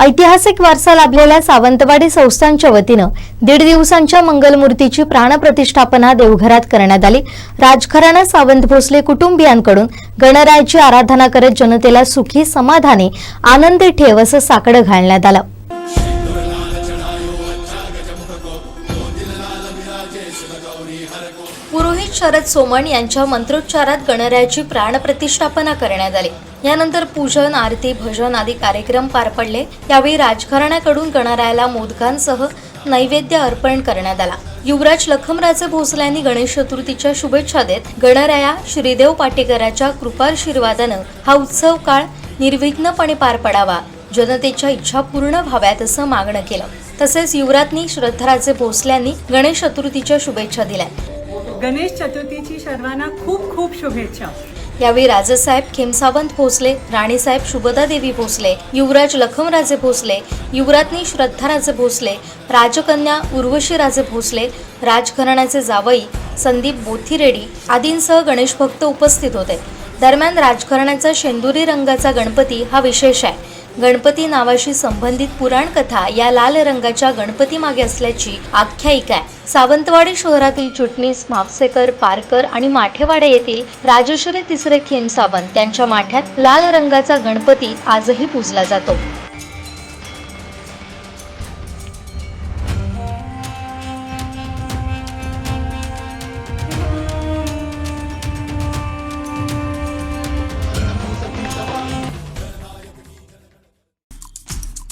ऐतिहासिक वारसा लाभलेल्या सावंतवाडी संस्थांच्या वतीनं दीड दिवसांच्या मंगलमूर्तीची प्राणप्रतिष्ठापना देवघरात करण्यात आली. राजघराणा सावंत भोसले कुटुंबियांकडून गणरायाची आराधना करत जनतेला सुखी समाधानी आनंदी ठेव असं साकडं घालण्यात आलं. पुरोहित शरद सोमण यांच्या मंत्रोच्चारात गणरायाची प्राणप्रतिष्ठापना करण्यात आली. यानंतर पूजन आरती भजन आदी कार्यक्रम पार पडले. यावेळी राजघराण्याकडून गणरायाला मोदकांसह नैवेद्य अर्पण करण्यात आला. युवराज लखमराजे भोसले यांनी गणेश चतुर्थीच्या शुभेच्छा देत गणराया श्रीदेव पाटेकराच्या कृपाशीर्वादानं हा उत्सव काळ निर्विघ्नपणे पार पडावा जनतेच्या इच्छा पूर्ण व्हाव्यात असं मागणं केलं. तसेच युवराज्ञी श्रद्धाराजे भोसले यांनी गणेश चतुर्थीच्या शुभेच्छा दिल्या गणेश चतुर्थीची सर्वांना खूप खूप शुभेच्छा. यावेळी राजसाहेब खेमसावंत भोसले राणीसाहेब शुभदा देवी भोसले युवराज लखमराजे भोसले युवराज्ञी श्रद्धाराजे भोसले राजकन्या उर्वशीराजे भोसले राजघराण्याचे जावई संदीप बोथिरेडी आदींसह गणेश भक्त उपस्थित होते. दरम्यान राजघराण्याचा शेंदुरी रंगाचा गणपती हा विशेष आहे. गणपती नावाशी संबंधित पुराण कथा या लाल रंगाच्या गणपती मागे असल्याची आख्यायिका आहे. सावंतवाडी शहरातील चुटणीस म्हापसेकर पारकर आणि माठेवाडा येथील राजश्री तिसरे खेम सावंत त्यांच्या माठ्यात लाल रंगाचा गणपती आजही पूजला जातो.